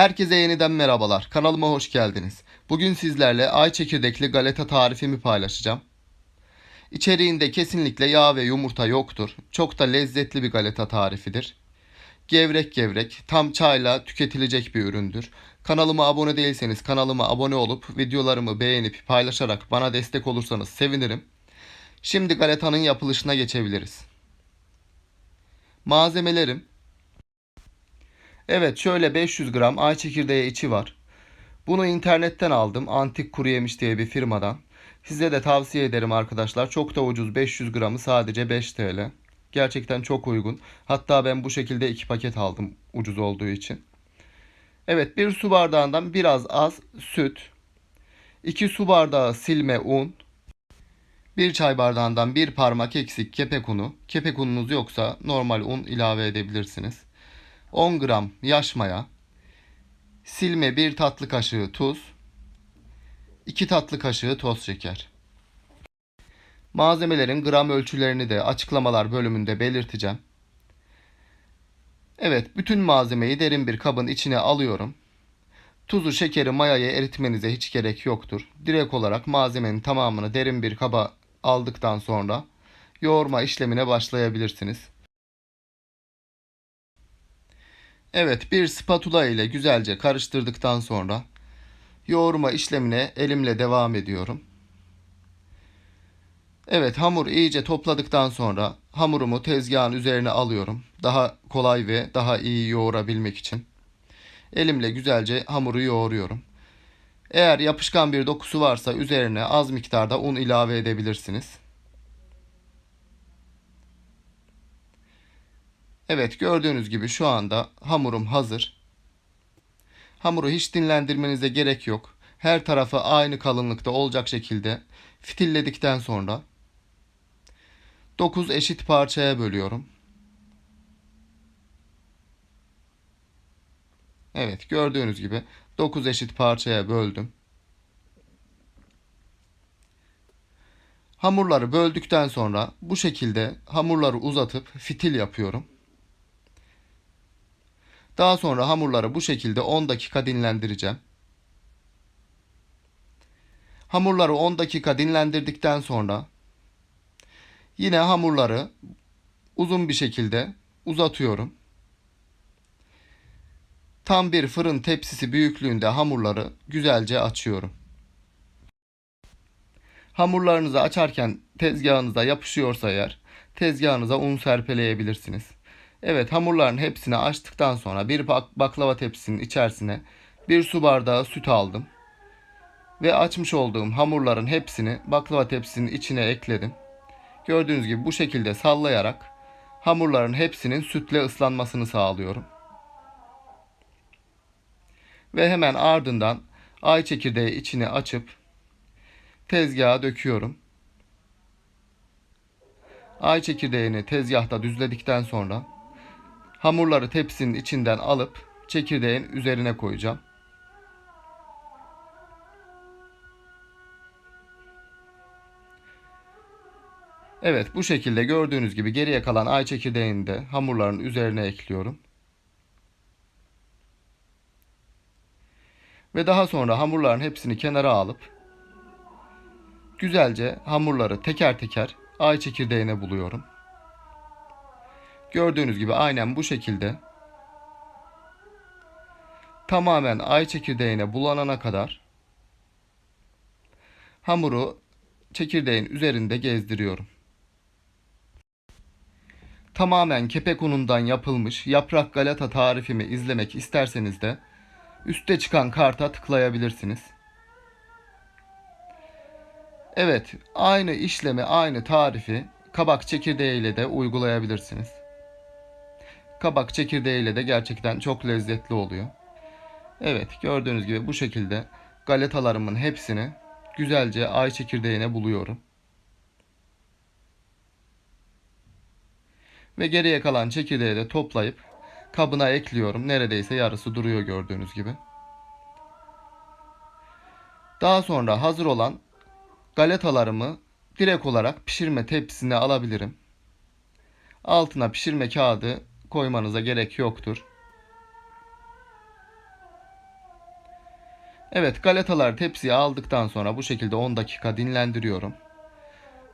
Herkese yeniden merhabalar. Kanalıma hoş geldiniz. Bugün sizlerle ay çekirdekli galeta tarifimi paylaşacağım. İçeriğinde kesinlikle yağ ve yumurta yoktur. Çok da lezzetli bir galeta tarifidir. Gevrek gevrek, tam çayla tüketilecek bir üründür. Kanalıma abone değilseniz kanalıma abone olup videolarımı beğenip paylaşarak bana destek olursanız sevinirim. Şimdi galetanın yapılışına geçebiliriz. Malzemelerim Evet şöyle 500 gram ay çekirdeği içi var. Bunu internetten aldım. Antik Kuru Yemiş diye bir firmadan. Size de tavsiye ederim arkadaşlar. Çok da ucuz. 500 gramı sadece 5 TL. Gerçekten çok uygun. Hatta ben bu şekilde iki paket aldım ucuz olduğu için. Evet bir su bardağından biraz az süt. 2 su bardağı silme un. 1 çay bardağından bir parmak eksik kepek unu. Kepek ununuz yoksa normal un ilave edebilirsiniz. 10 gram yaş maya, silme 1 tatlı kaşığı tuz, 2 tatlı kaşığı toz şeker. Malzemelerin gram ölçülerini de açıklamalar bölümünde belirteceğim. Evet, bütün malzemeyi derin bir kabın içine alıyorum. Tuzu, şekeri, mayayı eritmenize hiç gerek yoktur. Direkt olarak malzemenin tamamını derin bir kaba aldıktan sonra yoğurma işlemine başlayabilirsiniz. Evet bir spatula ile güzelce karıştırdıktan sonra yoğurma işlemine elimle devam ediyorum. Evet hamur iyice topladıktan sonra hamurumu tezgahın üzerine alıyorum. Daha kolay ve daha iyi yoğurabilmek için. Elimle güzelce hamuru yoğuruyorum. Eğer yapışkan bir dokusu varsa üzerine az miktarda un ilave edebilirsiniz. Evet gördüğünüz gibi şu anda hamurum hazır. Hamuru hiç dinlendirmenize gerek yok. Her tarafı aynı kalınlıkta olacak şekilde fitilledikten sonra 9 eşit parçaya bölüyorum. Evet gördüğünüz gibi 9 eşit parçaya böldüm. Hamurları böldükten sonra bu şekilde hamurları uzatıp fitil yapıyorum. Daha sonra hamurları bu şekilde 10 dakika dinlendireceğim. Hamurları 10 dakika dinlendirdikten sonra yine hamurları uzun bir şekilde uzatıyorum. Tam bir fırın tepsisi büyüklüğünde hamurları güzelce açıyorum. Hamurlarınızı açarken tezgahınıza yapışıyorsa eğer tezgahınıza un serpeleyebilirsiniz. Evet hamurların hepsini açtıktan sonra bir bak baklava tepsisinin içerisine bir su bardağı süt aldım. Ve açmış olduğum hamurların hepsini baklava tepsisinin içine ekledim. Gördüğünüz gibi bu şekilde sallayarak hamurların hepsinin sütle ıslanmasını sağlıyorum. Ve hemen ardından ay çekirdeği içine açıp tezgaha döküyorum. Ay çekirdeğini tezgahta düzledikten sonra Hamurları tepsinin içinden alıp çekirdeğin üzerine koyacağım. Evet bu şekilde gördüğünüz gibi geriye kalan ay çekirdeğini de hamurların üzerine ekliyorum. Ve daha sonra hamurların hepsini kenara alıp güzelce hamurları teker teker ay çekirdeğine buluyorum. Gördüğünüz gibi aynen bu şekilde tamamen ay çekirdeğine bulanana kadar hamuru çekirdeğin üzerinde gezdiriyorum. Tamamen kepek unundan yapılmış yaprak galata tarifimi izlemek isterseniz de üstte çıkan karta tıklayabilirsiniz. Evet, aynı işlemi, aynı tarifi kabak çekirdeğiyle de uygulayabilirsiniz. Kabak çekirdeğiyle de gerçekten çok lezzetli oluyor. Evet gördüğünüz gibi bu şekilde galetalarımın hepsini güzelce ay çekirdeğine buluyorum. Ve geriye kalan çekirdeği de toplayıp kabına ekliyorum. Neredeyse yarısı duruyor gördüğünüz gibi. Daha sonra hazır olan galetalarımı direkt olarak pişirme tepsisine alabilirim. Altına pişirme kağıdı koymanıza gerek yoktur. Evet galetalar tepsiye aldıktan sonra bu şekilde 10 dakika dinlendiriyorum.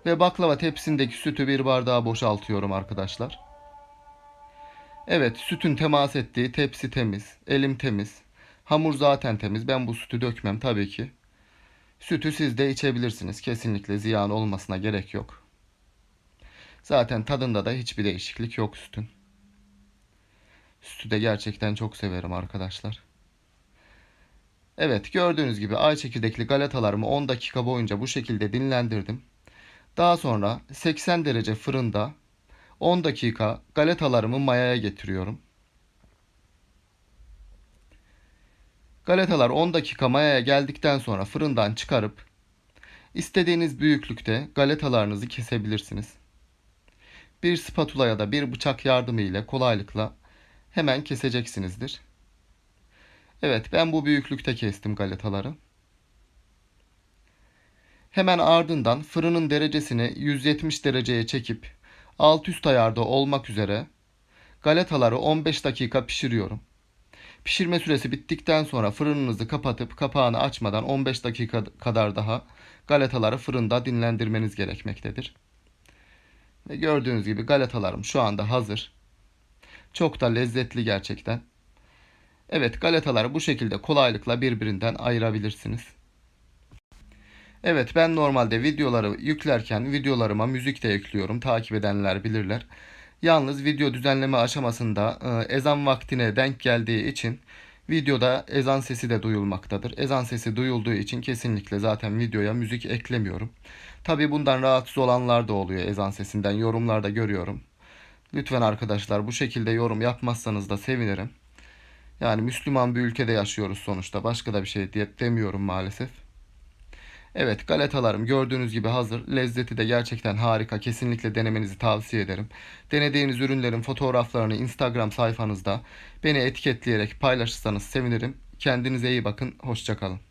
Ve baklava tepsindeki sütü bir bardağa boşaltıyorum arkadaşlar. Evet sütün temas ettiği tepsi temiz, elim temiz, hamur zaten temiz. Ben bu sütü dökmem tabii ki. Sütü siz de içebilirsiniz. Kesinlikle ziyan olmasına gerek yok. Zaten tadında da hiçbir değişiklik yok sütün. Sütü de gerçekten çok severim arkadaşlar. Evet gördüğünüz gibi ay çekirdekli galetalarımı 10 dakika boyunca bu şekilde dinlendirdim. Daha sonra 80 derece fırında 10 dakika galetalarımı mayaya getiriyorum. Galetalar 10 dakika mayaya geldikten sonra fırından çıkarıp istediğiniz büyüklükte galetalarınızı kesebilirsiniz. Bir spatula ya da bir bıçak yardımı ile kolaylıkla hemen keseceksinizdir. Evet ben bu büyüklükte kestim galetaları. Hemen ardından fırının derecesini 170 dereceye çekip alt üst ayarda olmak üzere galetaları 15 dakika pişiriyorum. Pişirme süresi bittikten sonra fırınınızı kapatıp kapağını açmadan 15 dakika kadar daha galetaları fırında dinlendirmeniz gerekmektedir. Ve gördüğünüz gibi galetalarım şu anda hazır. Çok da lezzetli gerçekten. Evet galetaları bu şekilde kolaylıkla birbirinden ayırabilirsiniz. Evet ben normalde videoları yüklerken videolarıma müzik de ekliyorum. Takip edenler bilirler. Yalnız video düzenleme aşamasında e, ezan vaktine denk geldiği için videoda ezan sesi de duyulmaktadır. Ezan sesi duyulduğu için kesinlikle zaten videoya müzik eklemiyorum. Tabi bundan rahatsız olanlar da oluyor ezan sesinden yorumlarda görüyorum. Lütfen arkadaşlar bu şekilde yorum yapmazsanız da sevinirim. Yani Müslüman bir ülkede yaşıyoruz sonuçta. Başka da bir şey diye demiyorum maalesef. Evet galetalarım gördüğünüz gibi hazır. Lezzeti de gerçekten harika. Kesinlikle denemenizi tavsiye ederim. Denediğiniz ürünlerin fotoğraflarını Instagram sayfanızda beni etiketleyerek paylaşırsanız sevinirim. Kendinize iyi bakın. Hoşçakalın.